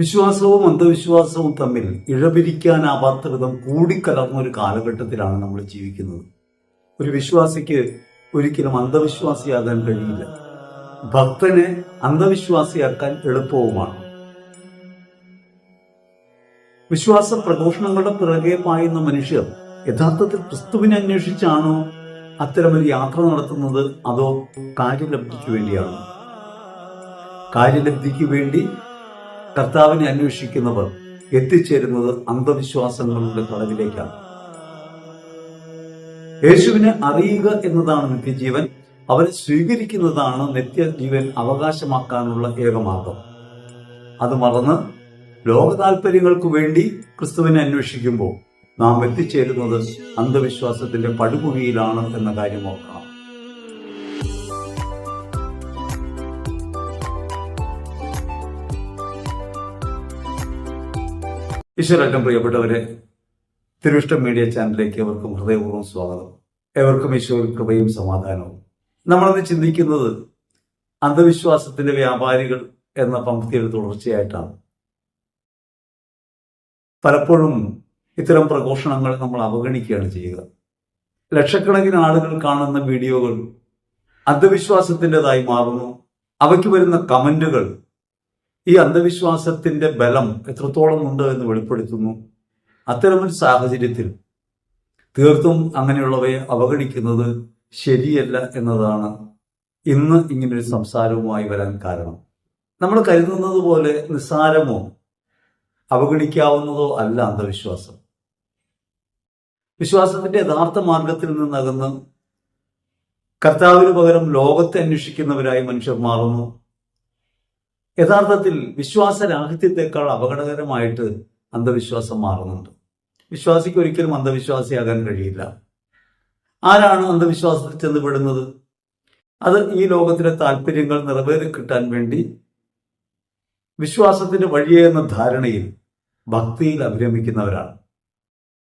വിശ്വാസവും അന്ധവിശ്വാസവും തമ്മിൽ ഇഴപിരിക്കാനാവാത്ത വിധം കൂടിക്കലർന്ന ഒരു കാലഘട്ടത്തിലാണ് നമ്മൾ ജീവിക്കുന്നത്. ഒരു വിശ്വാസിക്ക് ഒരിക്കലും അന്ധവിശ്വാസിയാകാൻ കഴിയില്ല. ഭക്തനെ അന്ധവിശ്വാസിയാക്കാൻ എളുപ്പവുമാണ്. വിശ്വാസ പ്രഘോഷണങ്ങളുടെ പിറകെ പായുന്ന മനുഷ്യർ യഥാർത്ഥത്തിൽ ക്രിസ്തുവിനെ അന്വേഷിച്ചാണോ അത്തരമൊരു യാത്ര നടത്തുന്നത്? അതോ കാര്യലബ്ധിക്ക് വേണ്ടിയാണോ? കാര്യലബ്ധിക്ക് വേണ്ടി കർത്താവിനെ അന്വേഷിക്കുന്നവർ എത്തിച്ചേരുന്നത് അന്ധവിശ്വാസങ്ങളുടെ തടവിലേക്കാണ് യേശുവിനെ അറിയുക എന്നതാണ് നിത്യജീവൻ അവരെ സ്വീകരിക്കുന്നതാണ് നിത്യജീവൻ അവകാശമാക്കാനുള്ള ഏകമാർഗം അത് മറന്ന് ലോക താല്പര്യങ്ങൾക്ക് വേണ്ടി ക്രിസ്തുവിനെ അന്വേഷിക്കുമ്പോൾ നാം എത്തിച്ചേരുന്നത് അന്ധവിശ്വാസത്തിന്റെ പടുകുഴിയിലാണ് എന്ന കാര്യം ഓർക്കണം. ഈശ്വരറ്റം പ്രിയപ്പെട്ടവരെ തിരുവിഷ്ടം മീഡിയ ചാനലിലേക്ക് അവർക്കും ഹൃദയപൂർവം സ്വാഗതം. എവർക്കും ഈശ്വര കൃപയും സമാധാനവും. നമ്മളത് ചിന്തിക്കുന്നത് അന്ധവിശ്വാസത്തിന്റെ വ്യാപാരികൾ എന്ന പങ്ക്തിയുടെ തുടർച്ചയായിട്ടാണ്. പലപ്പോഴും ഇത്തരം പ്രഘോഷണങ്ങൾ നമ്മൾ അവഗണിക്കുകയാണ് ചെയ്യുക. ലക്ഷക്കണക്കിന് ആളുകൾ കാണുന്ന വീഡിയോകൾ അന്ധവിശ്വാസത്തിന്റെതായി മാറുന്നു. അവയ്ക്ക് വരുന്ന കമന്റുകൾ ഈ അന്ധവിശ്വാസത്തിന്റെ ബലം എത്രത്തോളം ഉണ്ട് എന്ന് വെളിപ്പെടുത്തുന്നു? അത്തരമൊരു സാഹചര്യത്തിൽ തീർത്തും അങ്ങനെയുള്ളവയെ അവഗണിക്കുന്നത് ശരിയല്ല എന്നതാണ് ഇന്ന് ഇങ്ങനൊരു സംസാരവുമായി വരാൻ കാരണം. നമ്മൾ കരുതുന്നത് പോലെ നിസ്സാരമോ അവഗണിക്കാവുന്നതോ അല്ല അന്ധവിശ്വാസം. വിശ്വാസത്തിന്റെ യഥാർത്ഥ മാർഗത്തിൽ നിന്നകന്ന് കർത്താവിന് പകരം ലോകത്തെ അന്വേഷിക്കുന്നവരായി മനുഷ്യർ മാറുന്നു. യഥാർത്ഥത്തിൽ വിശ്വാസരാഹിത്യത്തെക്കാൾ അപകടകരമായിട്ട് അന്ധവിശ്വാസം മാറുന്നുണ്ട്. വിശ്വാസിക്ക് ഒരിക്കലും അന്ധവിശ്വാസിയാകാൻ കഴിയില്ല. ആരാണ് അന്ധവിശ്വാസത്തിൽ ചെന്നുപെടുന്നത്? അത് ഈ ലോകത്തിലെ താല്പര്യങ്ങൾ നിറവേറി കിട്ടാൻ വേണ്ടി വിശ്വാസത്തിന്റെ വഴിയെ എന്ന ധാരണയിൽ ഭക്തിയിൽ അഭിരമിക്കുന്നവരാണ്.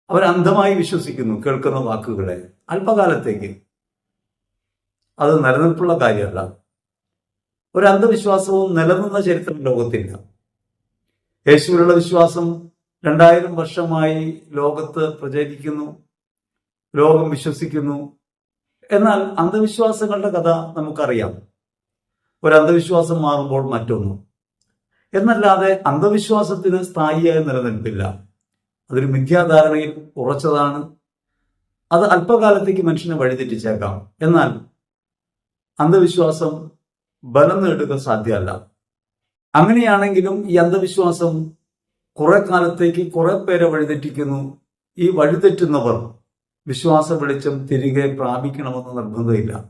അവർ അന്ധമായി വിശ്വസിക്കുന്നു കേൾക്കുന്ന വാക്കുകളെ. അല്പകാലത്തേക്ക്. അത് നിലനിൽപ്പുള്ള കാര്യമല്ല. ഒരു അന്ധവിശ്വാസവും നിലനിന്ന ചരിത്രം ലോകത്തില്ല. യേശുവിലുള്ള വിശ്വാസം രണ്ടായിരം വർഷമായി ലോകത്ത് പ്രചരിക്കുന്നു ലോകം വിശ്വസിക്കുന്നു. എന്നാൽ അന്ധവിശ്വാസങ്ങളുടെ കഥ നമുക്കറിയാം. ഒരു അന്ധവിശ്വാസം മാറുമ്പോൾ മറ്റൊന്നു. എന്നല്ലാതെ അന്ധവിശ്വാസത്തിന് സ്ഥായിയായ നിലനിൽപ്പില്ല. അതൊരു മിഥ്യാധാരണയിൽ ഉറച്ചതാണ്. അത് അല്പകാലത്തേക്ക് മനുഷ്യനെ വഴിതെറ്റിച്ചേക്കാം. എന്നാൽ അന്ധവിശ്വാസം ബലം നേടുക സാധ്യമല്ല. അങ്ങനെയാണെങ്കിലും ഈ അന്ധവിശ്വാസം കുറെ കാലത്തേക്ക് കുറെ പേരെ വഴിതെറ്റിക്കുന്നു. ഈ വഴിതെറ്റുന്നവർ വിശ്വാസ വെളിച്ചം തിരികെ പ്രാപിക്കണമെന്ന് നിർബന്ധമില്ല.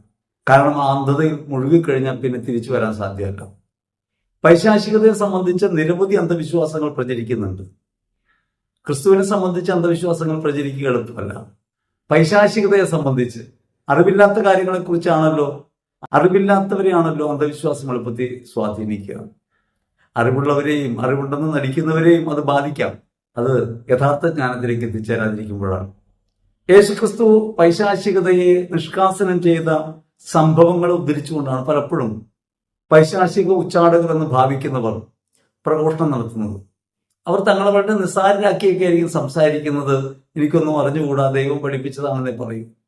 കാരണം ആ അന്ധതയിൽ മുഴുകിക്കഴിഞ്ഞാൽ പിന്നെ തിരിച്ചു വരാൻ സാധ്യമല്ല. പൈശാചികതയെ സംബന്ധിച്ച നിരവധി അന്ധവിശ്വാസങ്ങൾ പ്രചരിക്കുന്നുണ്ട്. ക്രിസ്തുവിനെ സംബന്ധിച്ച് അന്ധവിശ്വാസങ്ങൾ പ്രചരിക്കുക എളുപ്പമല്ല. പൈശാചികതയെ സംബന്ധിച്ച് അറിവില്ലാത്ത കാര്യങ്ങളെക്കുറിച്ചാണല്ലോ അറിവില്ലാത്തവരെയാണല്ലോ അന്ധവിശ്വാസം എളുപ്പത്തിൽ സ്വാധീനിക്കുക. അറിവുള്ളവരെയും അറിവുണ്ടെന്ന് നടിക്കുന്നവരെയും അത് ബാധിക്കാം. അത് യഥാർത്ഥ ജ്ഞാനത്തിലേക്ക് എത്തിച്ചേരാതിരിക്കുമ്പോഴാണ്. യേശുക്രിസ്തു പൈശാചികതയെ നിഷ്കാസനം ചെയ്ത സംഭവങ്ങൾ ഉദ്ധരിച്ചുകൊണ്ടാണ് പലപ്പോഴും പൈശാചിക ഉച്ചാടകർ എന്ന് ഭാവിക്കുന്നവർ പ്രഘോഷണം നടത്തുന്നത്. അവർ തങ്ങളെ വളരെ നിസ്സാരരാക്കിയൊക്കെ ആയിരിക്കും സംസാരിക്കുന്നത്. എനിക്കൊന്നും അറിഞ്ഞുകൂടാ ദൈവം പഠിപ്പിച്ചതാണെന്നേ പറയും.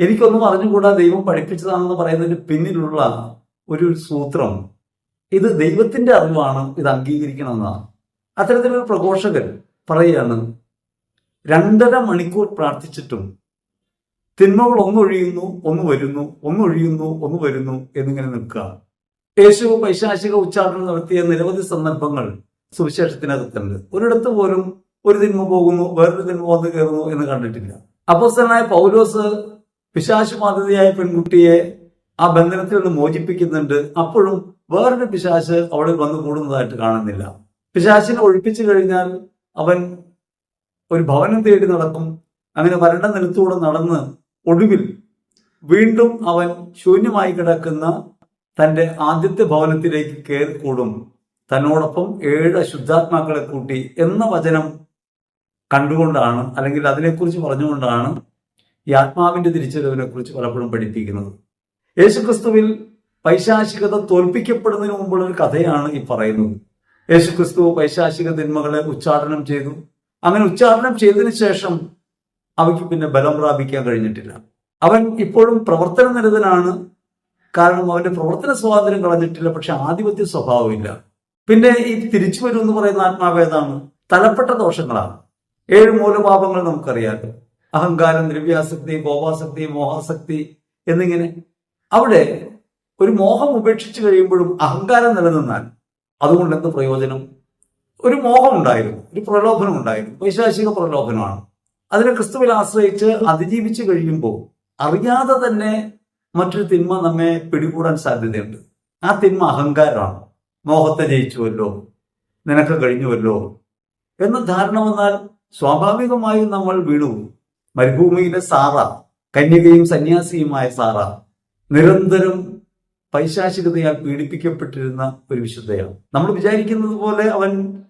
എനിക്കൊന്നും അറിഞ്ഞുകൂടാ ദൈവം പഠിപ്പിച്ചതാണെന്ന് പറയുന്നതിന് പിന്നിലുള്ള ഒരു സൂത്രം. ഇത് ദൈവത്തിന്റെ അറിവാണ് ഇത് അംഗീകരിക്കണമെന്നാണ്. അത്തരത്തിലൊരു പ്രഘോഷകൻ പറയുകയാണ് രണ്ടര മണിക്കൂർ പ്രാർത്ഥിച്ചിട്ടും തിന്മകൾ ഒന്നൊഴിയുന്നു ഒന്ന് വരുന്നു ഒന്നൊഴിയുന്നു ഒന്ന് വരുന്നു എന്നിങ്ങനെ നിൽക്കുക. യേശു പൈശാചിക ഉച്ചാരണം നടത്തിയ നിരവധി സന്ദർഭങ്ങൾ സുവിശേഷത്തിനകത്തുണ്ട്. ഒരിടത്ത് പോലും ഒരു തിന്മ പോകുന്നു വേറൊരു തിന്മ വന്ന് കയറുന്നു എന്ന് കണ്ടിട്ടില്ല. അപ്പോസ്തനായ പൗലോസ് പിശാശു ബാധിതയായ പെൺകുട്ടിയെ ആ ബന്ധനത്തിൽ നിന്ന് മോചിപ്പിക്കുന്നുണ്ട്. അപ്പോഴും വേറൊരു പിശാശ് അവിടെ വന്നു കൂടുന്നതായിട്ട് കാണുന്നില്ല. പിശാശിനെ ഒഴിപ്പിച്ചു കഴിഞ്ഞാൽ അവൻ ഒരു ഭവനം തേടി നടക്കും. അങ്ങനെ വരണ്ട നിലത്തൂടെ നടന്ന് ഒടുവിൽ വീണ്ടും അവൻ ശൂന്യമായി കിടക്കുന്ന തന്റെ ആദ്യത്തെ ഭവനത്തിലേക്ക് കയറി കൂടും തന്നോടൊപ്പം ഏഴ് അശുദ്ധാത്മാക്കളെ കൂട്ടി എന്ന വചനം കണ്ടുകൊണ്ടാണ് അല്ലെങ്കിൽ അതിനെക്കുറിച്ച് പറഞ്ഞുകൊണ്ടാണ് ഈ ആത്മാവിന്റെ തിരിച്ചറിവിനെ കുറിച്ച് പലപ്പോഴും പഠിപ്പിക്കുന്നത്. യേശുക്രിസ്തുവിൽ പൈശാചികത തോൽപ്പിക്കപ്പെടുന്നതിന് മുമ്പുള്ള ഒരു കഥയാണ് ഈ പറയുന്നത്. യേശുക്രിസ്തു പൈശാചിക തിന്മകളെ ഉച്ചാടനം ചെയ്തു. അങ്ങനെ ഉച്ചാടനം ചെയ്തതിനു ശേഷം അവയ്ക്ക് പിന്നെ ബലം പ്രാപിക്കാൻ കഴിഞ്ഞിട്ടില്ല. അവൻ ഇപ്പോഴും പ്രവർത്തന നിരതനാണ്. കാരണം അവന്റെ പ്രവർത്തന സ്വാതന്ത്ര്യം കളഞ്ഞിട്ടില്ല പക്ഷെ ആധിപത്യ സ്വഭാവമില്ല പിന്നെ ഈ തിരിച്ചു വരും എന്ന് പറയുന്ന ആത്മാവേതാണ് തലപ്പെട്ട ദോഷങ്ങളാണ്. ഏഴ് മൂലപാപങ്ങൾ നമുക്കറിയാമല്ലോ അഹങ്കാരം ദ്രവ്യാസക്തി കോപാസക്തി മോഹാസക്തി എന്നിങ്ങനെ അവിടെ ഒരു മോഹം ഉപേക്ഷിച്ചു കഴിയുമ്പോഴും അഹങ്കാരം നിലനിന്നാൽ അതുകൊണ്ട് എന്ത് പ്രയോജനം? ഒരു മോഹം ഉണ്ടായിരുന്നു ഒരു പ്രലോഭനം ഉണ്ടായിരുന്നു വൈശാചിക പ്രലോഭനമാണ്. അതിനെ ക്രിസ്തുവിൽ ആശ്രയിച്ച് അതിജീവിച്ച് കഴിയുമ്പോൾ അറിയാതെ തന്നെ മറ്റൊരു തിന്മ നമ്മെ പിടികൂടാൻ സാധ്യതയുണ്ട്. ആ തിന്മ അഹങ്കാരമാണ്. മോഹത്തെ ജയിച്ചുവല്ലോ നിനക്ക് കഴിഞ്ഞുവല്ലോ എന്ന ധാരണ വന്നാൽ സ്വാഭാവികമായും നമ്മൾ വീണു മരുഭൂമിയിലെ സാറ കന്യകയും സന്യാസിയുമായ സാറ നിരന്തരം പൈശാചികതയാൽ പീഡിപ്പിക്കപ്പെട്ടിരുന്ന ഒരു വിശുദ്ധയാണ്. നമ്മൾ വിചാരിക്കുന്നത് പോലെ അവൻ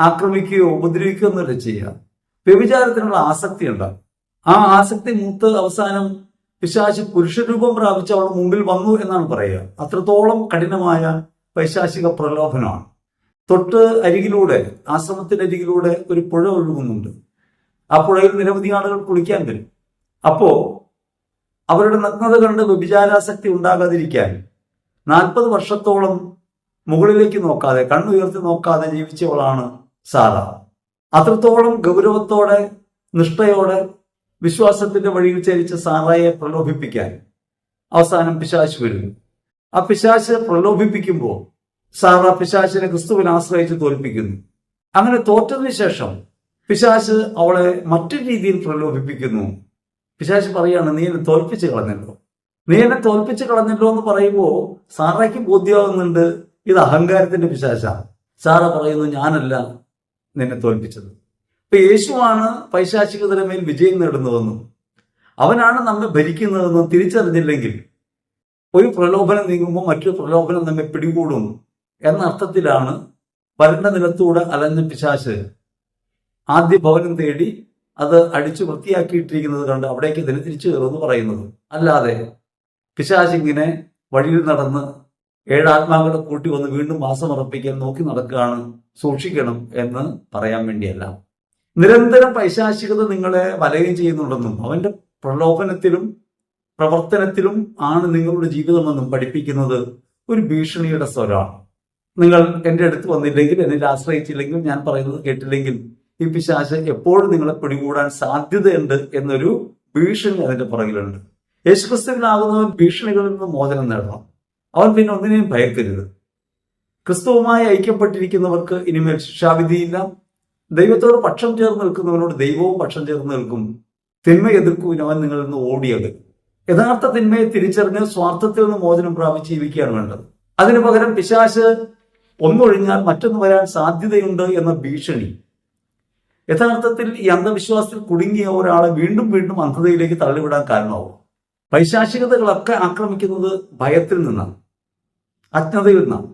ആക്രമിക്കുകയോ ഉപദ്രവിക്കുകയോ എന്നല്ല ചെയ്യുക. വ്യഭിചാരത്തിനുള്ള ആസക്തി ഉണ്ടാകും. ആ ആസക്തി മൂത്ത് അവസാനം പിശാചി പുരുഷരൂപം പ്രാപിച്ച് അവളുടെ മുമ്പിൽ വന്നു എന്നാണ് പറയുക. അത്രത്തോളം കഠിനമായ പൈശാചിക പ്രലോഭനമാണ്. തൊട്ട് അരികിലൂടെ ആശ്രമത്തിന്റെ അരികിലൂടെ ഒരു പുഴ ഒഴുകുന്നുണ്ട്. ആ പുഴയിൽ നിരവധി ആളുകൾ കുളിക്കാൻ വരും. അപ്പോ അവരുടെ നഗ്നത കണ്ട് വ്യഭിചാരാസക്തി ഉണ്ടാകാതിരിക്കാൻ നാൽപ്പത് വർഷത്തോളം മുകളിലേക്ക് നോക്കാതെ കണ്ണുയർത്തി നോക്കാതെ ജീവിച്ചവളാണ് സാറ. അത്രത്തോളം ഗൗരവത്തോടെ നിഷ്ഠയോടെ വിശ്വാസത്തിന്റെ വഴിയിൽ ചരിച്ച സാറയെ പ്രലോഭിപ്പിക്കാൻ അവസാനം പിശാശ് വരുന്നു ആ പിശാശ് പ്രലോഭിപ്പിക്കുമ്പോൾ സാറ പിശാശിനെ ക്രിസ്തുവിനെ ആശ്രയിച്ച് തോൽപ്പിക്കുന്നു. അങ്ങനെ തോറ്റതിനു ശേഷം പിശാശ് അവളെ മറ്റൊരു രീതിയിൽ പ്രലോഭിപ്പിക്കുന്നു. പിശാശ് പറയാണ് നീ എന്നെ തോൽപ്പിച്ച് കളഞ്ഞല്ലോ. നീ എന്നെ തോൽപ്പിച്ച് കളഞ്ഞല്ലോ എന്ന് പറയുമ്പോൾ സാറയ്ക്ക് ബോധ്യമാകുന്നുണ്ട് ഇത് അഹങ്കാരത്തിന്റെ പിശാശാണ് സാറ പറയുന്നു ഞാനല്ല നിന്നെ തോൽപ്പിച്ചത്. ഇപ്പൊ യേശുവാണ് പൈശാചികതയുടെ മേൽ വിജയം നേടുന്നതെന്നും അവനാണ് നമ്മെ ഭരിക്കുന്നതെന്നും തിരിച്ചറിഞ്ഞില്ലെങ്കിൽ ഒരു പ്രലോഭനം നീങ്ങുമ്പോൾ മറ്റൊരു പ്രലോഭനം നമ്മെ പിടികൂടും എന്ന അർത്ഥത്തിലാണ് വരണ്ട നിലത്തൂടെ അലഞ്ഞ പിശാശ് ആദ്യ ഭവനം തേടി അത് അടിച്ചു വൃത്തിയാക്കിയിട്ടിരിക്കുന്നത് കണ്ട് അവിടേക്ക് ഇതിന് തിരിച്ചു കയറുമെന്ന് പറയുന്നത്. അല്ലാതെ പിശാചിങ്ങിനെ വഴിയിൽ നടന്ന് ഏഴാത്മാക്കളെ കൂട്ടി വന്ന് വീണ്ടും മാസമർപ്പിക്കാൻ നോക്കി നടക്കുകയാണ് സൂക്ഷിക്കണം എന്ന് പറയാൻ വേണ്ടിയല്ല. നിരന്തരം പൈശാചികത നിങ്ങളെ വലയം ചെയ്യുന്നുണ്ടെന്നും അവന്റെ പ്രലോഭനത്തിലും പ്രവർത്തനത്തിലും ആണ് നിങ്ങളുടെ ജീവിതമെന്നും പഠിപ്പിക്കുന്നത് ഒരു ഭീഷണിയുടെ സ്വരമാണ് നിങ്ങൾ എന്റെ അടുത്ത് വന്നില്ലെങ്കിൽ എന്നെ ആശ്രയിച്ചില്ലെങ്കിൽ ഞാൻ പറയുന്നത് കേട്ടില്ലെങ്കിൽ ഈ പിശാശ് എപ്പോഴും നിങ്ങളെ പിടികൂടാൻ സാധ്യതയുണ്ട് എന്നൊരു ഭീഷണി അതിന്റെ പുറകിലുണ്ട്. യേശുക്രിസ്തുവിനാകുന്നവൻ ഭീഷണികളിൽ നിന്ന് മോചനം നേടണം. അവൻ പിന്നെ ഒന്നിനെയും ഭയക്കരുത്. ക്രിസ്തുവുമായി ഐക്യപ്പെട്ടിരിക്കുന്നവർക്ക് ഇനിമേൽ ശിക്ഷാവിധിയില്ല. ദൈവത്തോട് പക്ഷം ചേർന്ന് നിൽക്കുന്നവനോട് ദൈവവും പക്ഷം ചേർന്ന് നിൽക്കും. തിന്മ എതിർക്കുവിന് അവൻ നിങ്ങളിൽ നിന്ന് ഓടിയത്. യഥാർത്ഥ തിന്മയെ തിരിച്ചറിഞ്ഞ് സ്വാർത്ഥത്തിൽ നിന്ന് മോചനം പ്രാപിച്ച് ജീവിക്കുകയാണ് വേണ്ടത്. അതിനു പകരം പിശാശ് ഒന്നൊഴിഞ്ഞാൽ മറ്റൊന്ന് വരാൻ സാധ്യതയുണ്ട് എന്ന ഭീഷണി യഥാർത്ഥത്തിൽ ഈ അന്ധവിശ്വാസത്തിൽ കുടുങ്ങിയ ഒരാളെ വീണ്ടും വീണ്ടും അന്ധതയിലേക്ക് തള്ളിവിടാൻ കാരണമാവും. പൈശാചികതകളൊക്കെ ആക്രമിക്കുന്നത് ഭയത്തിൽ നിന്നാണ് അജ്ഞതയിൽ നിന്നാണ്.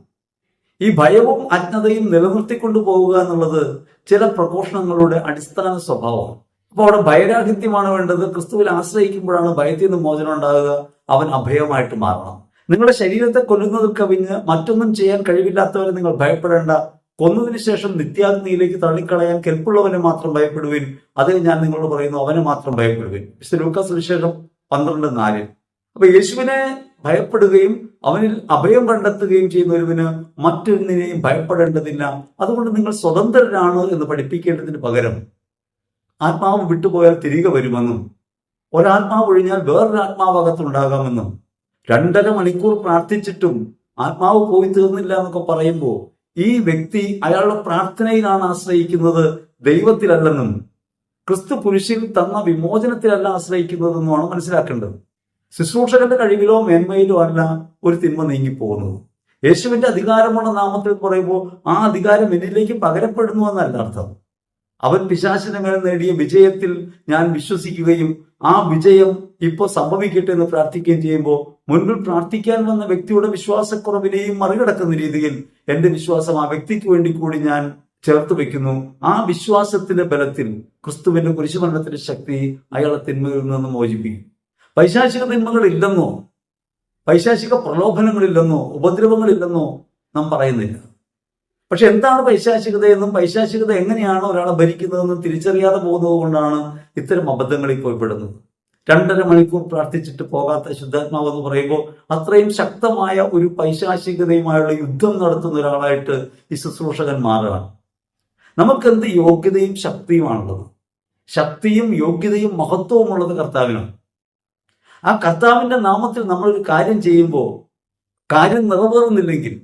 ഈ ഭയവും അജ്ഞതയും നിലനിർത്തിക്കൊണ്ടു പോവുക എന്നുള്ളത് ചില പ്രഘോഷണങ്ങളുടെ അടിസ്ഥാന സ്വഭാവമാണ്. അപ്പോൾ അവിടെ ഭയരാഹിത്യമാണ് വേണ്ടത്. ക്രിസ്തുവിൽ ആശ്രയിക്കുമ്പോഴാണ് ഭയത്തിൽ നിന്ന് മോചനം ഉണ്ടാകുക. അവൻ അഭയമായിട്ട് മാറണം. നിങ്ങളുടെ ശരീരത്തെ കൊല്ലുന്നത് കവിഞ്ഞ് മറ്റൊന്നും ചെയ്യാൻ കഴിവില്ലാത്തവരെ നിങ്ങൾ ഭയപ്പെടേണ്ട. കൊന്നതിന് ശേഷം നിത്യാഗ്നിയിലേക്ക് തള്ളിക്കളയാൻ കെൽപ്പുള്ളവനെ മാത്രം ഭയപ്പെടുവിൻ. അത് ഞാൻ നിങ്ങളോട് പറയുന്നു അവനെ മാത്രം ഭയപ്പെടുവിൻ. വിശുദ്ധ ലൂക്കാസ് വിശേഷം പന്ത്രണ്ട് നാലിൽ അപ്പൊ യേശുവിനെ ഭയപ്പെടുകയും അവനിൽ അഭയം കണ്ടെത്തുകയും ചെയ്യുന്ന ഒരുവിന് മറ്റൊന്നിനെയും ഭയപ്പെടേണ്ടതില്ല. അതുകൊണ്ട് നിങ്ങൾ സ്വതന്ത്രരാണ് എന്ന് പഠിപ്പിക്കേണ്ടതിന് പകരം ആത്മാവ് വിട്ടുപോയാൽ തിരികെ വരുമെന്നും ഒരാത്മാവ് ഒഴിഞ്ഞാൽ വേറൊരു ആത്മാവ് അകത്തുണ്ടാകാമെന്നും രണ്ടര മണിക്കൂർ പ്രാർത്ഥിച്ചിട്ടും ആത്മാവ് പോയി തീർന്നില്ല എന്നൊക്കെ പറയുമ്പോൾ ഈ വ്യക്തി അയാളുടെ പ്രാർത്ഥനയിലാണ് ആശ്രയിക്കുന്നത്. ദൈവത്തിലല്ലെന്നും ക്രിസ്തു പുരുഷിൽ തന്ന വിമോചനത്തിലല്ല ആശ്രയിക്കുന്നതെന്നുമാണ് മനസ്സിലാക്കേണ്ടത്. ശുശ്രൂഷകന്റെ കഴിവിലോ മേന്മയിലോ അല്ല ഒരു തിന്മ നീങ്ങിപ്പോകുന്നത്. യേശുവിന്റെ അധികാരമുള്ള നാമത്തിൽ പറയുമ്പോൾ ആ അധികാരം എന്നിലേക്ക് പകരപ്പെടുന്നു എന്നല്ല അർത്ഥം. അവൻ പിശാചിന്റെ മേൽ നേടിയ വിജയത്തിൽ ഞാൻ വിശ്വസിക്കുകയും ആ വിജയം ഇപ്പോൾ സംഭവിക്കട്ടെ എന്ന് പ്രാർത്ഥിക്കുകയും ചെയ്യുമ്പോൾ മുൻപിൽ പ്രാർത്ഥിക്കാൻ വന്ന വ്യക്തിയുടെ വിശ്വാസക്കുറവിനെയും മറികടക്കുന്ന രീതിയിൽ എന്റെ വിശ്വാസം ആ വ്യക്തിക്ക് വേണ്ടി കൂടി ഞാൻ ചേർത്ത് വെക്കുന്നു ആ വിശ്വാസത്തിന്റെ ബലത്തിൽ ക്രിസ്തുവിന്റെ കുരിശുമരണത്തിന്റെ ശക്തി അയാളെ തിന്മകളിൽ നിന്ന് മോചിപ്പിക്കും. പൈശാചിക തിന്മകൾ ഇല്ലെന്നോ പൈശാചിക പ്രലോഭനങ്ങളില്ലെന്നോ ഉപദ്രവങ്ങളില്ലെന്നോ നാം പറയുന്നില്ല. പക്ഷെ എന്താണ് പൈശാചികത എന്നും പൈശാചികത എങ്ങനെയാണ് ഒരാളെ ഭരിക്കുന്നതെന്നും തിരിച്ചറിയാതെ പോകുന്നത് കൊണ്ടാണ് ഇത്തരം അബദ്ധങ്ങളിൽ പോയി പെടുന്നത് രണ്ടര മണിക്കൂർ പ്രാർത്ഥിച്ചിട്ട് പോകാത്ത ശുദ്ധാത്മാവ് എന്ന് പറയുമ്പോൾ അത്രയും ശക്തമായ ഒരു പൈശാചികതയുമായുള്ള യുദ്ധം നടത്തുന്ന ഒരാളായിട്ട് ഈ ശുശ്രൂഷകൻ മാറുകയാണ്. നമുക്കെന്ത് യോഗ്യതയും ശക്തിയുമാണുള്ളത്? ശക്തിയും യോഗ്യതയും മഹത്വവും ഉള്ളത് കർത്താവിനാണ്. ആ കർത്താവിന്റെ നാമത്തിൽ നമ്മളൊരു കാര്യം ചെയ്യുമ്പോൾ കാര്യം നിറവേറുന്നില്ലെങ്കിൽ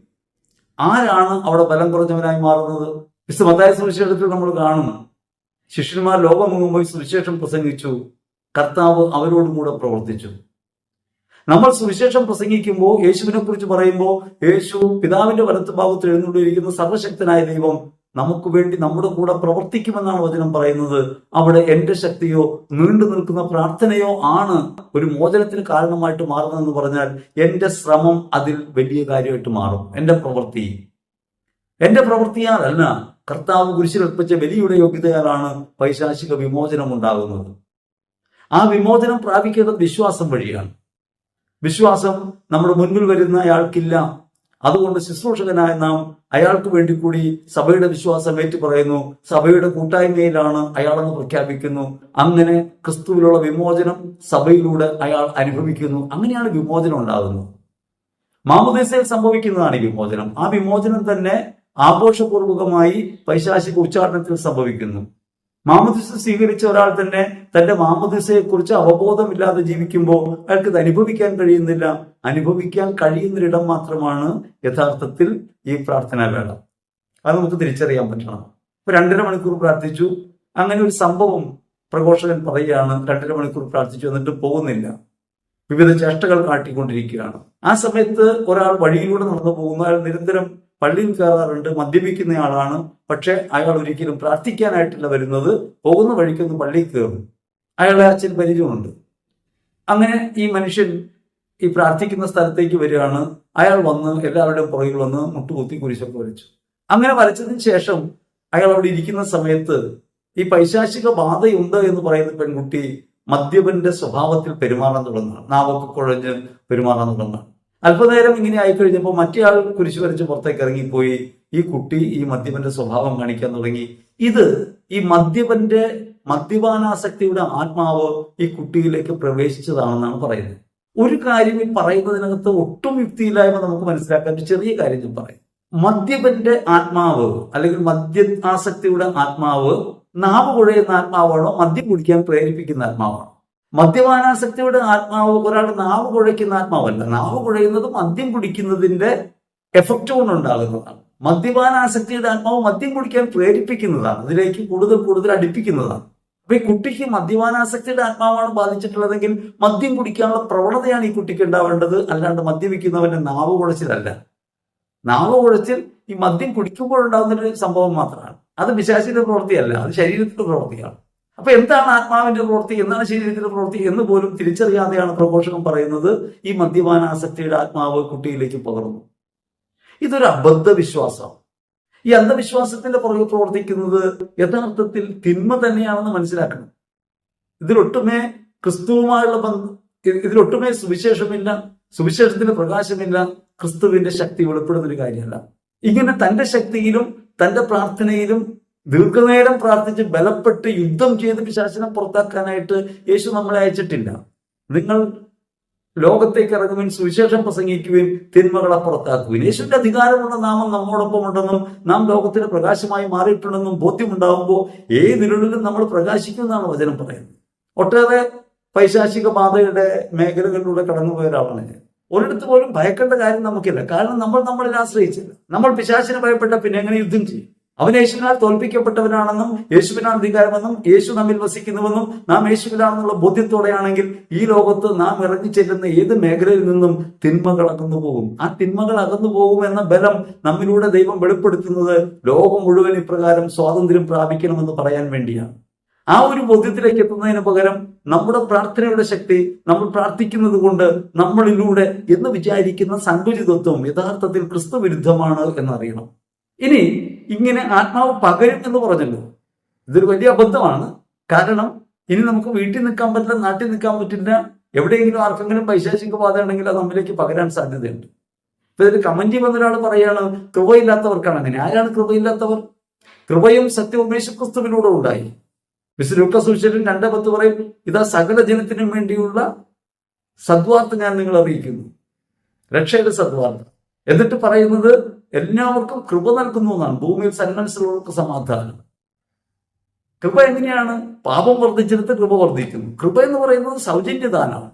ആരാണ് അവിടെ ബലം കുറഞ്ഞവനായി മാറുന്നത്? വിശ്വമതായ സുവിശേഷത്തിൽ നമ്മൾ കാണുന്നു. ശിഷ്യന്മാർ ലോകമെങ്ങും പോയി സുവിശേഷം പ്രസംഗിച്ചു. കർത്താവ് അവരോടും കൂടെ പ്രവർത്തിച്ചു. നമ്മൾ സുവിശേഷം പ്രസംഗിക്കുമ്പോൾ യേശുവിനെ കുറിച്ച് പറയുമ്പോൾ യേശു പിതാവിന്റെ വലത്ത് ഭാഗത്ത് എഴുന്നള്ളിയിരിക്കുന്ന സർവശക്തനായ ദൈവം നമുക്ക് വേണ്ടി നമ്മുടെ കൂടെ പ്രവർത്തിക്കുമെന്നാണ് വചനം പറയുന്നത്. അവിടെ എന്റെ ശക്തിയോ നീണ്ടു നിൽക്കുന്ന പ്രാർത്ഥനയോ ആണ് ഒരു മോചനത്തിന് കാരണമായിട്ട് മാറുന്നതെന്ന് പറഞ്ഞാൽ എന്റെ ശ്രമം അതിൽ വലിയ കാര്യമായിട്ട് മാറും. എന്റെ പ്രവൃത്തി. എന്റെ പ്രവൃത്തിയാലല്ല കർത്താവ് കുരിശിൽ ഒപ്പിച്ച വലിയുടെ യോഗ്യതയാലാണ് പൈശാചിക വിമോചനം ഉണ്ടാകുന്നത്. ആ വിമോചനം പ്രാപിക്കുന്നത് വിശ്വാസം വഴിയാണ്. വിശ്വാസം നമ്മുടെ മുൻപിൽ വരുന്ന അയാൾക്കില്ല. അതുകൊണ്ട് ശുശ്രൂഷകനായ നാം അയാൾക്ക് വേണ്ടി കൂടി സഭയുടെ വിശ്വാസം ഏറ്റു പറയുന്നു സഭയുടെ കൂട്ടായ്മയിലാണ് അയാളെന്ന് പ്രഖ്യാപിക്കുന്നു. അങ്ങനെ ക്രിസ്തുവിലുള്ള വിമോചനം സഭയിലൂടെ അയാൾ അനുഭവിക്കുന്നു. അങ്ങനെയാണ് വിമോചനം ഉണ്ടാകുന്നത്. മാമുദേശയിൽ സംഭവിക്കുന്നതാണ് ഈ വിമോചനം. ആ വിമോചനം തന്നെ ആഘോഷപൂർവകമായി പൈശാചിക ഉച്ചാടനത്തിൽ സംഭവിക്കുന്നു. മാമദിസ സ്വീകരിച്ച ഒരാൾ തന്നെ തന്റെ മാമദിസയെ കുറിച്ച് അവബോധമില്ലാതെ ജീവിക്കുമ്പോൾ അയാൾക്ക് ഇത് അനുഭവിക്കാൻ കഴിയുന്നില്ല. അനുഭവിക്കാൻ കഴിയുന്നൊരിടം മാത്രമാണ് യഥാർത്ഥത്തിൽ ഈ പ്രാർത്ഥനാ വേള. അത് നമുക്ക് തിരിച്ചറിയാൻ പറ്റണം. ഇപ്പൊ രണ്ടര മണിക്കൂർ പ്രാർത്ഥിച്ചു. അങ്ങനെ ഒരു സംഭവം പ്രഘോഷകൻ പറയുകയാണ് രണ്ടര മണിക്കൂർ പ്രാർത്ഥിച്ചു എന്നിട്ട് പോകുന്നില്ല. വിവിധ ചേഷ്ടകൾ കാട്ടിക്കൊണ്ടിരിക്കുകയാണ്. ആ സമയത്ത് ഒരാൾ വഴിയിലൂടെ നടന്നു പോകുന്നു. അയാൾ നിരന്തരം പള്ളിയിൽ കയറാറുണ്ട് മദ്യപിക്കുന്ന ആളാണ്. പക്ഷെ അയാൾ ഒരിക്കലും പ്രാർത്ഥിക്കാനായിട്ടില്ല വരുന്നത്. പോകുന്ന വഴിക്കൊന്ന് പള്ളിയിൽ കയറും. അയാളെ അച്ഛൻ പരിചയമുണ്ട്. അങ്ങനെ ഈ മനുഷ്യൻ ഈ പ്രാർത്ഥിക്കുന്ന സ്ഥലത്തേക്ക് വരികയാണ്. അയാൾ വന്ന് എല്ലാവരുടെയും പുറകിൽ വന്ന് മുട്ടുകുത്തി കുരിശൊക്കെ വരച്ചു. അങ്ങനെ വരച്ചതിന് ശേഷം അയാൾ അവിടെ ഇരിക്കുന്ന സമയത്ത് ഈ പൈശാചിക ബാധയുണ്ട് എന്ന് പറയുന്ന പെൺകുട്ടി മദ്യപന്റെ സ്വഭാവത്തിൽ പെരുമാറാൻ തുടങ്ങുകയാണ് നാവൊക്കെ കുഴഞ്ഞ് പെരുമാറാൻ തുടങ്ങുകയാണ് അല്പനേരം ഇങ്ങനെ ആയിക്കഴിഞ്ഞപ്പോൾ മറ്റേയാൾ കുരിശു വരച്ച് പുറത്തേക്ക് ഇറങ്ങിപ്പോയി ഈ കുട്ടി ഈ മദ്യപന്റെ സ്വഭാവം കാണിക്കാൻ തുടങ്ങി. ഇത് ഈ മദ്യപന്റെ മദ്യപാനാസക്തിയുടെ ആത്മാവ് ഈ കുട്ടിയിലേക്ക് പ്രവേശിച്ചതാണെന്നാണ് പറയുന്നത്. ഒരു കാര്യം ഈ പറയുന്നതിനകത്ത് ഒട്ടും യുക്തിയില്ലായ്മ നമുക്ക് മനസ്സിലാക്കാൻ ഒരു ചെറിയ കാര്യം ഞാൻ പറയും. മദ്യപന്റെ ആത്മാവ് അല്ലെങ്കിൽ മദ്യ ആസക്തിയുടെ ആത്മാവ് നാവ് കുഴയുന്ന ആത്മാവാണോ മദ്യം കുടിക്കാൻ പ്രേരിപ്പിക്കുന്ന ആത്മാവാണോ? മദ്യപാനാസക്തിയുടെ ആത്മാവ് ഒരാളുടെ നാവ് കുഴയ്ക്കുന്ന ആത്മാവല്ല. നാവ് കുഴയുന്നത് മദ്യം കുടിക്കുന്നതിന്റെ എഫക്റ്റ് കൊണ്ടുണ്ടാകുന്നതാണ്. മദ്യപാനാസക്തിയുടെ ആത്മാവ് മദ്യം കുടിക്കാൻ പ്രേരിപ്പിക്കുന്നതാണ്. അതിലേക്ക് കൂടുതൽ കൂടുതൽ അടുപ്പിക്കുന്നതാണ്. അപ്പൊ ഈ കുട്ടിക്ക് മദ്യപാനാസക്തിയുടെ ആത്മാവാണ് ബാധിച്ചിട്ടുള്ളതെങ്കിൽ മദ്യം കുടിക്കാനുള്ള പ്രവണതയാണ് ഈ കുട്ടിക്ക് ഉണ്ടാവേണ്ടത്. അല്ലാണ്ട് മദ്യപിക്കുന്നവന്റെ നാവ് കുഴച്ചിലല്ല. നാവ് കുഴച്ചിൽ ഈ മദ്യം കുടിക്കുമ്പോഴുണ്ടാകുന്ന ഒരു സംഭവം മാത്രമാണ്. അത് വിശാസിന്റെ പ്രവൃത്തിയല്ല അത് ശരീരത്തിന്റെ പ്രവൃത്തിയാണ്. അപ്പൊ എന്താണ് ആത്മാവിന്റെ പ്രവൃത്തി? എന്താണ് ശരീരത്തിന്റെ പ്രവൃത്തി? എന്ന് പോലും തിരിച്ചറിയാതെയാണ് പ്രഘോഷകം പറയുന്നത് ഈ മദ്യപാനാസക്തിയുടെ ആത്മാവ് കുട്ടിയിലേക്ക് പകർന്നു. ഇതൊരു അബദ്ധ വിശ്വാസം ഈ അന്ധവിശ്വാസത്തിന്റെ പുറകെ പ്രവർത്തിക്കുന്നത് യഥാർത്ഥത്തിൽ തിന്മ തന്നെയാണെന്ന് മനസ്സിലാക്കണം. ഇതിലൊട്ടുമേ ക്രിസ്തുവുമായുള്ള ബന്ധം ഇതിലൊട്ടുമേ സുവിശേഷമില്ല സുവിശേഷത്തിന്റെ പ്രകാശമില്ല ക്രിസ്തുവിന്റെ ശക്തി വെളിപ്പെടുന്ന ഒരു കാര്യമല്ല. ഇങ്ങനെ തന്റെ ശക്തിയിലും തന്റെ പ്രാർത്ഥനയിലും ദീർഘനേരം പ്രാർത്ഥിച്ച് ബലപ്പെട്ട് യുദ്ധം ചെയ്ത് പിശാചിനെ പുറത്താക്കാനായിട്ട് യേശു നമ്മളെ അയച്ചിട്ടില്ല. നിങ്ങൾ ലോകത്തേക്ക് ഇറങ്ങുവിൻ സുവിശേഷം പ്രസംഗിക്കുകയും തിന്മകളെ പുറത്താക്കുവിൻ. യേശുവിന്റെ അധികാരമുള്ള നാമം നമ്മോടൊപ്പം ഉണ്ടെന്നും നാം ലോകത്തിന് പ്രകാശമായി മാറിയിട്ടുണ്ടെന്നും ബോധ്യമുണ്ടാകുമ്പോൾ ഏതിരുളിലും നമ്മൾ പ്രകാശിക്കുമെന്നാണ് വചനം പറയുന്നത്. ഒട്ടേറെ പൈശാചിക ബാധയുടെ മേഖലകളിലൂടെ കടന്നുപോയ ഒരാളാണ് ഞാൻ. ഒരിടത്ത് പോലും ഭയക്കേണ്ട കാര്യം നമുക്കില്ല. കാരണം നമ്മൾ നമ്മളിൽ ആശ്രയിച്ചില്ല. നമ്മൾ പിശാചിനെ ഭയപ്പെട്ട പിന്നെ എങ്ങനെ യുദ്ധം ചെയ്യും? അവൻ യേശുവിനാൽ തോൽപ്പിക്കപ്പെട്ടവനാണെന്നും യേശുവിനാണ് അധികാരമെന്നും യേശു നമ്മിൽ വസിക്കുന്നുവെന്നും നാം യേശുവിനാണെന്നുള്ള ബോധ്യത്തോടെയാണെങ്കിൽ ഈ ലോകത്ത് നാം ഇറങ്ങി ചെല്ലുന്ന ഏത് മേഖലയിൽ നിന്നും തിന്മകൾ അകന്നു പോകും? ആ തിന്മകൾ അകന്നു പോകും എന്ന ബലം നമ്മിലൂടെ ദൈവം വെളിപ്പെടുത്തുന്നത് ലോകം മുഴുവൻ ഇപ്രകാരം സ്വാതന്ത്ര്യം പ്രാപിക്കണമെന്ന് പറയാൻ വേണ്ടിയാണ്. ആ ഒരു ബോധ്യത്തിലേക്ക് എത്തുന്നതിന് പകരം നമ്മുടെ പ്രാർത്ഥനയുടെ ശക്തി നമ്മൾ പ്രാർത്ഥിക്കുന്നത് കൊണ്ട് നമ്മളിലൂടെ എന്ന് വിചാരിക്കുന്ന സങ്കുചിതത്വം യഥാർത്ഥത്തിൽ ക്രിസ്തു വിരുദ്ധമാണ് എന്നറിയണം. ഇനി ഇങ്ങനെ ആത്മാവ് പകരും എന്ന് പറഞ്ഞല്ലോ. ഇതൊരു വലിയ അബദ്ധമാണ്. കാരണം ഇനി നമുക്ക് വീട്ടിൽ നിൽക്കാൻ പറ്റില്ല നാട്ടിൽ നിൽക്കാൻ പറ്റില്ല എവിടെയെങ്കിലും ആർക്കെങ്കിലും പൈശാചിക ബാധ ഉണ്ടെങ്കിൽ അത് നമ്മിലേക്ക് പകരാൻ സാധ്യതയുണ്ട്. ഇപ്പൊ ഇതിൽ കമന്റ് വന്ന ഒരാൾ പറയാണ് കൃപയില്ലാത്തവർക്കാണ് അങ്ങനെ. ആരാണ് കൃപയില്ലാത്തവർ? കൃപയും സത്യവും യേശുക്രിസ്തുവിലൂടെ ഉണ്ടായി. ലൂക്കസ് സുവിശേഷൻ രണ്ട് പത്ത് പറയും ഇതാ സകല ജനത്തിനും വേണ്ടിയുള്ള സദ്വാർത്ഥ ഞാൻ നിങ്ങൾ അറിയിക്കുന്നു. രക്ഷയുടെ സദ്വാർത്ത. എന്നിട്ട് പറയുന്നത് എല്ലാവർക്കും കൃപ നൽകുന്നു എന്നാണ്. ഭൂമിയിൽ സന്മനസ്സിലുള്ളവർക്ക് സമാധാനം. കൃപ എങ്ങനെയാണ്? പാപം വർദ്ധിച്ചെടുത്ത് കൃപ വർദ്ധിക്കുന്നു. കൃപ എന്ന് പറയുന്നത് സൗജന്യദാനമാണ്.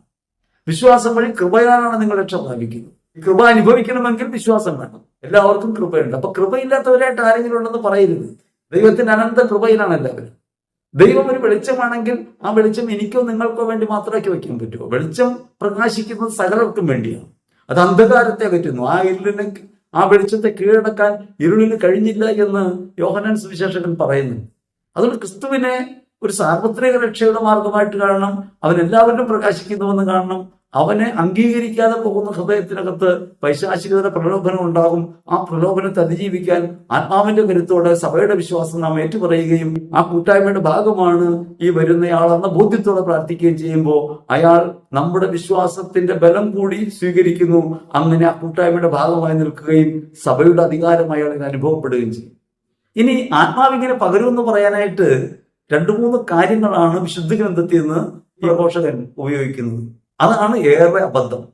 വിശ്വാസം വഴി കൃപയാലാണ് നിങ്ങൾ രക്ഷ പ്രാപിക്കുന്നത്. കൃപ അനുഭവിക്കണമെങ്കിൽ വിശ്വാസം വേണം. എല്ലാവർക്കും കൃപയുണ്ട്. അപ്പൊ കൃപയില്ലാത്തവരായിട്ട് ആരെങ്കിലും ഉണ്ടെന്ന് പറയരുത്. ദൈവത്തിന്റെ അനന്ത കൃപയിലാണ് എല്ലാവരും. ദൈവം ഒരു വെളിച്ചമാണെങ്കിൽ ആ വെളിച്ചം എനിക്കോ നിങ്ങൾക്കോ വേണ്ടി മാത്രമാക്കി വയ്ക്കാൻ പറ്റുമോ? വെളിച്ചം പ്രകാശിക്കുന്നത് സകലർക്കും വേണ്ടിയാണ്. അത് അന്ധകാരത്തെ അകറ്റുന്നു. ആ ഇരുളിനെ ആ വെളിച്ചത്തെ കീഴടക്കാൻ ഇരുളിന് കഴിഞ്ഞില്ല എന്ന് യോഹനാൻ സുവിശേഷകൻ പറയുന്നു. അതുകൊണ്ട് ക്രിസ്തുവിനെ ഒരു സാർവത്രിക രക്ഷയുടെ മാർഗമായിട്ട് കാണണം അവൻ എല്ലാവരിലും പ്രകാശിക്കുന്നുവെന്ന് കാണണം. അവനെ അംഗീകരിക്കാതെ പോകുന്ന ഹൃദയത്തിനകത്ത് പൈശാചികതയുടെ പ്രലോഭനം ഉണ്ടാകും. ആ പ്രലോഭനത്തെ അതിജീവിക്കാൻ ആത്മാവിന്റെ കരുത്തോടെ സഭയുടെ വിശ്വാസം നാം ഏറ്റുപറയുകയും ആ കൂട്ടായ്മയുടെ ഭാഗമാണ് ഈ വരുന്നയാളെന്ന ബോധ്യത്തോടെ പ്രാർത്ഥിക്കുകയും ചെയ്യുമ്പോൾ അയാൾ നമ്മുടെ വിശ്വാസത്തിന്റെ ബലം കൂടി സ്വീകരിക്കുന്നു. അങ്ങനെ ആ കൂട്ടായ്മയുടെ ഭാഗമായി നിൽക്കുകയും സഭയുടെ അധികാരം അയാളിന് അനുഭവപ്പെടുകയും ചെയ്യും. ഇനി ആത്മാവിങ്ങനെ പകരുമെന്ന് പറയാനായിട്ട് രണ്ടു മൂന്ന് കാര്യങ്ങളാണ് വിശുദ്ധ ഗ്രന്ഥത്തിൽ നിന്ന് പ്രഘോഷകൻ ഉപയോഗിക്കുന്നത്. അതാണ് ഏറെ അബദ്ധം.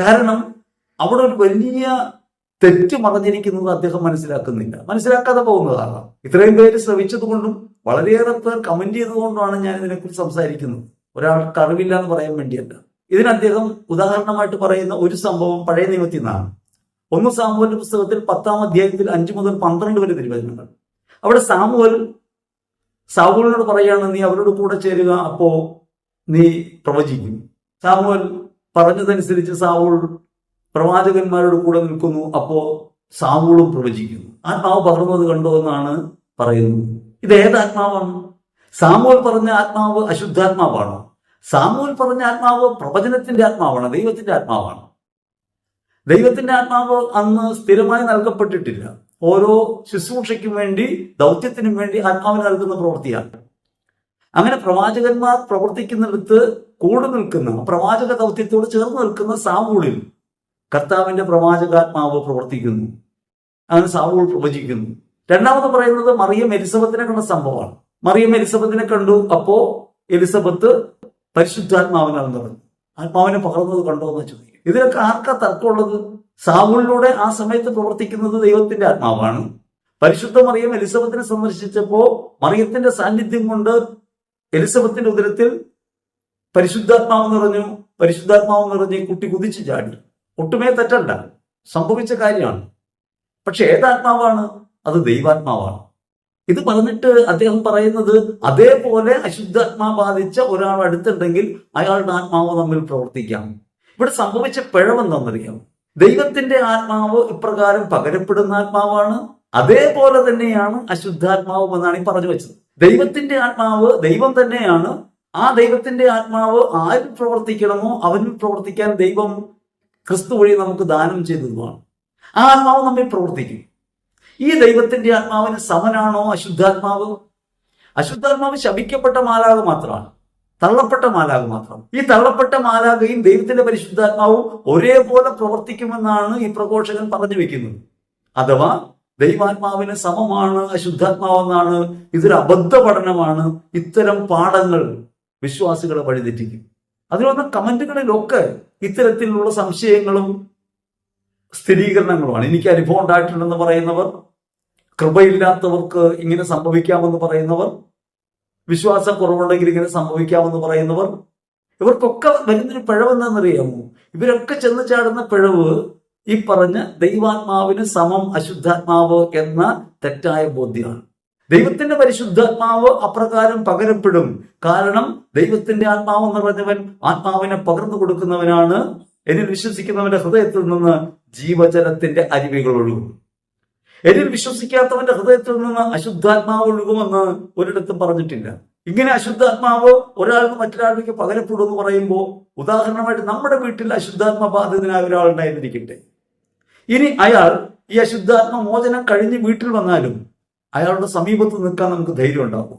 കാരണം അവിടെ ഒരു വലിയ തെറ്റ് മറഞ്ഞിരിക്കുന്നത് അദ്ദേഹം മനസ്സിലാക്കുന്നില്ല. മനസ്സിലാക്കാതെ പോകുന്നതാണ് ഇത്രയും പേര് ശ്രമിച്ചതുകൊണ്ടും വളരെയേറെ പേർ കമന്റ് ചെയ്തുകൊണ്ടാണ് ഞാൻ ഇതിനെക്കുറിച്ച് സംസാരിക്കുന്നത്. ഒരാൾക്ക് അറിവില്ല എന്ന് പറയാൻ വേണ്ടിയല്ല. ഇതിന് അദ്ദേഹം ഉദാഹരണമായിട്ട് പറയുന്ന ഒരു സംഭവം പഴയ നിയമത്തിൽ നിന്നാണ് ഒന്ന് സാമുവലിന്റെ പുസ്തകത്തിൽ പത്താം അധ്യായത്തിൽ അഞ്ചു മുതൽ പന്ത്രണ്ട് വരെ തിരുവചനങ്ങൾ. അവിടെ സാമുവൽ സാമുവലിനോട് പറയാണ് നീ അവരോട് കൂടെ ചേരുക അപ്പോ നീ പ്രവചിക്കും. സാമുവൽ പറഞ്ഞതനുസരിച്ച് സാവൂൾ പ്രവാചകന്മാരോട് കൂടെ നിൽക്കുന്നു. അപ്പോ സാവൂളും പ്രവചിക്കുന്നു. ആത്മാവ് പകർന്നത് കണ്ടോ എന്നാണ് പറയുന്നത്. ഇത് ഏത് ആത്മാവാണ് സാമുവൽ പറഞ്ഞ ആത്മാവ് അശുദ്ധാത്മാവാണ്? സാമുവൽ പറഞ്ഞ ആത്മാവ് പ്രവചനത്തിന്റെ ആത്മാവാണ്? ദൈവത്തിന്റെ ആത്മാവാണ്? ദൈവത്തിന്റെ ആത്മാവ് അന്ന് സ്ഥിരമായി നൽകപ്പെട്ടിട്ടില്ല. ഓരോ ശുശ്രൂഷയ്ക്കും വേണ്ടി ദൗത്യത്തിനും വേണ്ടി ആത്മാവിന് നൽകുന്ന പ്രവൃത്തിയാണ്. അങ്ങനെ പ്രവാചകന്മാർ പ്രവർത്തിക്കുന്നിടത്ത് കൂടെ നിൽക്കുന്ന പ്രവാചക ദൗത്യത്തോട് ചേർന്ന് നിൽക്കുന്ന സാവൂളിൽ കർത്താവിന്റെ പ്രവാചകാത്മാവ് പ്രവർത്തിക്കുന്നു. അങ്ങനെ സാവൂൾ പ്രവചിക്കുന്നു. രണ്ടാമത് പറയുന്നത് മറിയം എലിസബത്തിനെ കണ്ട സംഭവമാണ്. മറിയം എലിസബത്തിനെ കണ്ടു. അപ്പോ എലിസബത്ത് പരിശുദ്ധാത്മാവിനാൽ നിറഞ്ഞു. ആത്മാവിനെ പകർന്നത് കണ്ടോ എന്ന് ചോദിക്കും. ഇതിലൊക്കെ ആർക്കാ തർക്കമുള്ളത്? സാവൂളിലൂടെ ആ സമയത്ത് പ്രവർത്തിക്കുന്നത് ദൈവത്തിന്റെ ആത്മാവാണ്. പരിശുദ്ധ മറിയം എലിസബത്തിനെ സന്ദർശിച്ചപ്പോ മറിയത്തിന്റെ സാന്നിധ്യം കൊണ്ട് എലിസബത്തിന്റെ ഉദരത്തിൽ പരിശുദ്ധാത്മാവ് നിറഞ്ഞു പരിശുദ്ധാത്മാവ് നിറഞ്ഞ് കുട്ടി കുതിച്ചു ചാടി. ഒട്ടുമേ തെറ്റല്ല. സംഭവിച്ച കാര്യമാണ്. പക്ഷെ ഏതാത്മാവാണ്? അത് ദൈവാത്മാവാണ്. ഇത് പറഞ്ഞിട്ട് അദ്ദേഹം പറയുന്നത് അതേപോലെ അശുദ്ധാത്മാ ബാധിച്ച ഒരാൾ അടുത്തുണ്ടെങ്കിൽ അയാളുടെ ആത്മാവ് തമ്മിൽ പ്രവർത്തിക്കാം. ഇവിടെ സംഭവിച്ച പിഴവെന്താണെന്നറിയാം ദൈവത്തിന്റെ ആത്മാവ് ഇപ്രകാരം പകരപ്പെടുന്ന ആത്മാവാണ്. അതേപോലെ തന്നെയാണ് അശുദ്ധാത്മാവ് എന്നാണ് ഈ പറഞ്ഞു വെച്ചത്. ദൈവത്തിന്റെ ആത്മാവ് ദൈവം തന്നെയാണ്. ആ ദൈവത്തിന്റെ ആത്മാവ് ആരും പ്രവർത്തിക്കണമോ അവനിൽ പ്രവർത്തിക്കാൻ ദൈവം ക്രിസ്തു വഴി നമുക്ക് ദാനം ചെയ്തതുമാണ്. ആ ആത്മാവ് നമ്മെ പ്രവർത്തിക്കും. ഈ ദൈവത്തിന്റെ ആത്മാവിന് സമനാണോ അശുദ്ധാത്മാവ്? അശുദ്ധാത്മാവ് ശപിക്കപ്പെട്ട മാലാക മാത്രമാണ്. തള്ളപ്പെട്ട മാലാക മാത്രം ഈ തള്ളപ്പെട്ട മാലാകയും ദൈവത്തിന്റെ പരിശുദ്ധാത്മാവും ഒരേപോലെ പ്രവർത്തിക്കുമെന്നാണ് ഈ പ്രഘോഷകൻ പറഞ്ഞു വെക്കുന്നത്. അഥവാ ദൈവാത്മാവിന് സമമാണ് അശുദ്ധാത്മാവെന്നാണ് ഇതൊരു അബദ്ധ പഠനമാണ്. ഇത്തരം പാഠങ്ങൾ വിശ്വാസികളെ വഴിതെറ്റിക്കും അതിൽ വന്ന കമന്റുകളിലൊക്കെ ഇത്തരത്തിലുള്ള സംശയങ്ങളും സ്ഥിരീകരണങ്ങളുമാണ്. എനിക്ക് അനുഭവം ഉണ്ടായിട്ടുണ്ടെന്ന് പറയുന്നവർ കൃപയില്ലാത്തവർക്ക് ഇങ്ങനെ സംഭവിക്കാമെന്ന് പറയുന്നവർ വിശ്വാസം കുറവുണ്ടെങ്കിൽ ഇങ്ങനെ സംഭവിക്കാമെന്ന് പറയുന്നവർ ഇവർക്കൊക്കെ വരുന്നൊരു പിഴവെന്താണെന്നറിയാമോ ഇവരൊക്കെ ചെന്ന് ചാടുന്ന പിഴവ് ഈ പറഞ്ഞ ദൈവാത്മാവിന് സമം അശുദ്ധാത്മാവ് എന്ന തെറ്റായ ബോധ്യമാണ്. ദൈവത്തിന്റെ പരിശുദ്ധാത്മാവ് അപ്രകാരം പകരപ്പെടും. കാരണം ദൈവത്തിന്റെ ആത്മാവ് നിറഞ്ഞവൻ ആത്മാവിനെ പകർന്നു കൊടുക്കുന്നവനാണ്. എന്നിൽ വിശ്വസിക്കുന്നവന്റെ ഹൃദയത്തിൽ നിന്ന് ജീവജലത്തിന്റെ അരുവികൾ ഒഴുകും. എന്നിൽ വിശ്വസിക്കാത്തവന്റെ ഹൃദയത്തിൽ നിന്ന് അശുദ്ധാത്മാവ് ഒഴുകുമെന്ന് ഒരിടത്തും പറഞ്ഞിട്ടില്ല. ഇങ്ങനെ അശുദ്ധാത്മാവ് ഒരാൾക്ക് മറ്റൊരാളിലേക്ക് പകരപ്പെടും എന്ന് പറയുമ്പോൾ ഉദാഹരണമായിട്ട് നമ്മുടെ വീട്ടിൽ അശുദ്ധാത്മ ബാധിതനായ ഒരാളുണ്ടായിരിക്കട്ടെ ഇനി അയാൾ ഈ അശുദ്ധാത്മ മോചനം കഴിഞ്ഞ് വീട്ടിൽ വന്നാലും അയാളുടെ സമീപത്ത് നിൽക്കാൻ നമുക്ക് ധൈര്യം ഉണ്ടാകും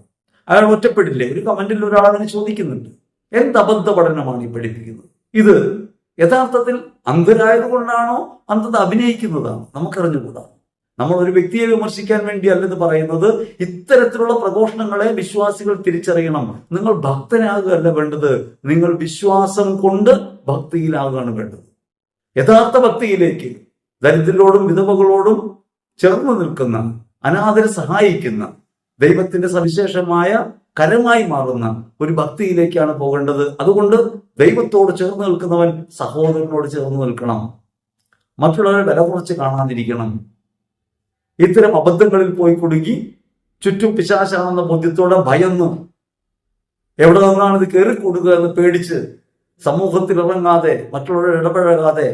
അയാൾ ഒറ്റപ്പെടില്ലേ? ഒരു കമന്റിൽ ഒരാൾ അങ്ങനെ ചോദിക്കുന്നുണ്ട്. എന്ത് അബദ്ധ പഠനമാണ് ഈ പഠിപ്പിക്കുന്നത്? ഇത് യഥാർത്ഥത്തിൽ അന്ധരായത് കൊണ്ടാണോ അന്ധത അഭിനയിക്കുന്നതാണ്? നമുക്കറിഞ്ഞുകൂടാ. നമ്മൾ ഒരു വ്യക്തിയെ വിമർശിക്കാൻ വേണ്ടി അല്ലെന്ന് പറയുന്നത് ഇത്തരത്തിലുള്ള പ്രഘോഷണങ്ങളെ വിശ്വാസികൾ തിരിച്ചറിയണം. നിങ്ങൾ ഭക്തനാകുകയല്ല വേണ്ടത്. നിങ്ങൾ വിശ്വാസം കൊണ്ട് ഭക്തിയിലാകുകയാണ് വേണ്ടത്. യഥാർത്ഥ ഭക്തിയിലേക്ക് ദരിദ്രരോടും വിധവകളോടും ചേർന്ന് നിൽക്കുന്ന അനാഥരെ സഹായിക്കുന്ന ദൈവത്തിന്റെ സവിശേഷമായ കരമായി മാറുന്ന ഒരു ഭക്തിയിലേക്കാണ് പോകേണ്ടത്. അതുകൊണ്ട് ദൈവത്തോട് ചേർന്ന് നിൽക്കുന്നവൻ സഹോദരനോട് ചേർന്ന് നിൽക്കണം. മറ്റുള്ളവരെ വില കുറച്ച് കാണാതിരിക്കണം. ഇത്തരം അബദ്ധങ്ങളിൽ പോയി കുടുങ്ങി ചുറ്റും പിശാശാണെന്ന ബോധ്യത്തോടെ ഭയന്ന് എവിടെ നിന്നാണ് ഇത് കയറിക്കൂടുക എന്ന് പേടിച്ച് സമൂഹത്തിൽ ഇറങ്ങാതെ മറ്റുള്ളവരെ ഇടപഴകാതെ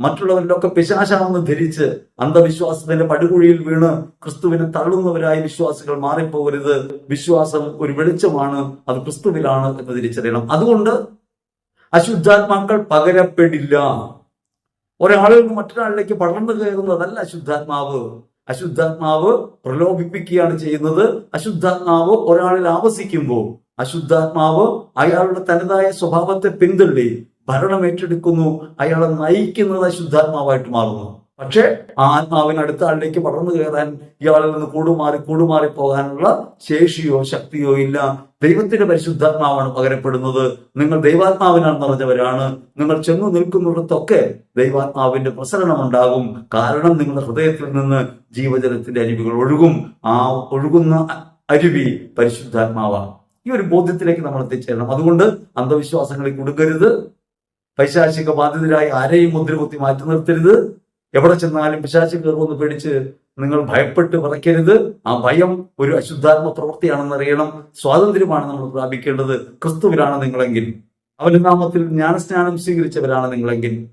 മറ്റുള്ളവരിലൊക്കെ ഒക്കെ പിശാശാണെന്ന് ധരിച്ച് അന്ധവിശ്വാസത്തിന്റെ പടുകുഴിയിൽ വീണ് ക്രിസ്തുവിനെ തള്ളുന്നവരായി വിശ്വാസികൾ മാറിപ്പോകരുത്. വിശ്വാസം ഒരു വെളിച്ചമാണ് അത് ക്രിസ്തുവിലാണ് എന്ന് തിരിച്ചറിയണം. അതുകൊണ്ട് അശുദ്ധാത്മാക്കൾ പകരപ്പെടില്ല. ഒരാളിൽ നിന്ന് മറ്റൊരാളിലേക്ക് പടർന്നു കയറുന്നതല്ല അശുദ്ധാത്മാവ്. അശുദ്ധാത്മാവ് പ്രലോഭിപ്പിക്കുകയാണ് ചെയ്യുന്നത്. അശുദ്ധാത്മാവ് ഒരാളിൽ ആവസിക്കുമ്പോൾ അശുദ്ധാത്മാവ് അയാളുടെ തനതായ സ്വഭാവത്തെ പിന്തള്ളി. ഭരണം ഏറ്റെടുക്കുന്നു. അയാളെ നയിക്കുന്നത് ശുദ്ധാത്മാവായിട്ട് മാറുന്നു. പക്ഷേ ആ ആത്മാവിന് അടുത്ത ആളിലേക്ക് പടർന്നു കയറാൻ ഇയാളിൽ നിന്ന് കൂടുമാറി കൂടുമാറി പോകാനുള്ള ശേഷിയോ ശക്തിയോ ഇല്ല. ദൈവത്തിന്റെ പരിശുദ്ധാത്മാവാണ് പകരപ്പെടുന്നത്. നിങ്ങൾ ദൈവാത്മാവിനാൽ നിറഞ്ഞവരാണ്. നിങ്ങൾ ചെന്നു നിൽക്കുന്നിടത്തൊക്കെ ദൈവാത്മാവിന്റെ പ്രസരണം ഉണ്ടാകും കാരണം നിങ്ങളുടെ ഹൃദയത്തിൽ നിന്ന് ജീവജലത്തിന്റെ അരുവികൾ ഒഴുകും. ആ ഒഴുകുന്ന അരുവി പരിശുദ്ധാത്മാവാണ്. ഈ ഒരു ബോധ്യത്തിലേക്ക് നമ്മൾ എത്തിച്ചേരണം. അതുകൊണ്ട് അന്ധവിശ്വാസങ്ങളിൽ കൊടുക്കരുത് പൈശാചിക ബാധിതരായി ആരെയും മുദ്രകുത്തി മാറ്റി നിർത്തരുത്. എവിടെ ചെന്നാലും പിശാചി കയറുമെന്ന് പേടിച്ച് നിങ്ങൾ ഭയപ്പെട്ട് വിറയ്ക്കരുത്. ആ ഭയം ഒരു അശുദ്ധാത്മ പ്രവൃത്തിയാണെന്ന് അറിയണം സ്വാതന്ത്ര്യമാണ് നമ്മൾ പ്രാപിക്കേണ്ടത്. ക്രിസ്തുവിലാണ് നിങ്ങളെങ്കിൽ. അവന്റെ നാമത്തിൽ ജ്ഞാനസ്നാനം സ്വീകരിച്ചവരാണ് നിങ്ങളെങ്കിൽ.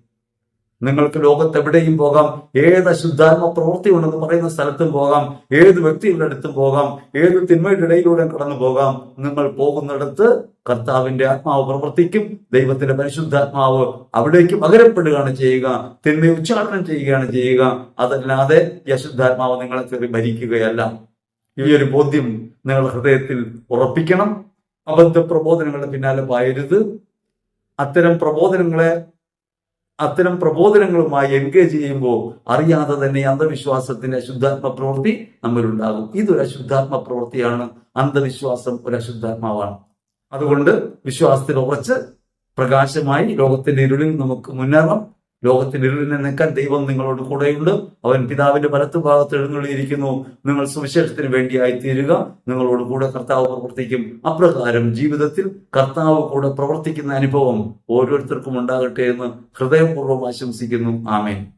നിങ്ങൾക്ക് ലോകത്ത് എവിടെയും പോകാം. ഏത് അശുദ്ധാത്മ പ്രവൃത്തി ഉണ്ടെന്ന് പറയുന്ന സ്ഥലത്തും പോകാം. ഏത് വ്യക്തികളുടെ അടുത്തും പോകാം. ഏത് തിന്മയുടെ ഇടയിലൂടെ കടന്നു പോകാം. നിങ്ങൾ പോകുന്നിടത്ത് കർത്താവിന്റെ ആത്മാവ് പ്രവർത്തിക്കും. ദൈവത്തിന്റെ പരിശുദ്ധാത്മാവ് അവിടേക്ക് പകരപ്പെടുകയാണ് ചെയ്യുക. തിന്മ ഉച്ചാടനം ചെയ്യുകയാണ് ചെയ്യുക. അതല്ലാതെ ഈ അശുദ്ധാത്മാവ് നിങ്ങളെ കയറി ഭരിക്കുകയല്ല ഈ ഒരു ബോധ്യം നിങ്ങളുടെ ഹൃദയത്തിൽ ഉറപ്പിക്കണം. അബദ്ധ പ്രബോധനങ്ങളുടെ പിന്നാലെ പായരുത്. അത്തരം പ്രബോധനങ്ങളെ അത്തരം പ്രബോധനങ്ങളുമായി എൻഗേജ് ചെയ്യുമ്പോൾ അറിയാതെ തന്നെ അന്ധവിശ്വാസത്തിന്റെ അശുദ്ധാത്മ പ്രവൃത്തി നമ്മളുണ്ടാകും ഇതൊരു അശുദ്ധാത്മ പ്രവൃത്തിയാണ്. അന്ധവിശ്വാസം ഒരു അശുദ്ധാത്മാവാണ്. അതുകൊണ്ട് വിശ്വാസത്തിൽ ഉറച്ച് പ്രകാശമായി ലോകത്തിന്റെ ഇരുളിൽ നമുക്ക് മുന്നേറാം. ലോകത്തിന്റെ ഇരുളിനെ നിൽക്കാൻ ദൈവം നിങ്ങളോട് കൂടെയുണ്ട്. അവൻ പിതാവിന്റെ വലത്തു ഭാഗത്ത് എഴുന്നള്ളിയിരിക്കുന്നു. നിങ്ങൾ സുവിശേഷത്തിന് വേണ്ടിയായി തീരുക നിങ്ങളോട് കൂടെ കർത്താവ് പ്രവർത്തിക്കും. അപ്രകാരം ജീവിതത്തിൽ കർത്താവ് കൂടെ പ്രവർത്തിക്കുന്ന അനുഭവം ഓരോരുത്തർക്കും ഉണ്ടാകട്ടെ എന്ന് ഹൃദയപൂർവം ആശംസിക്കുന്നു. ആമേൻ.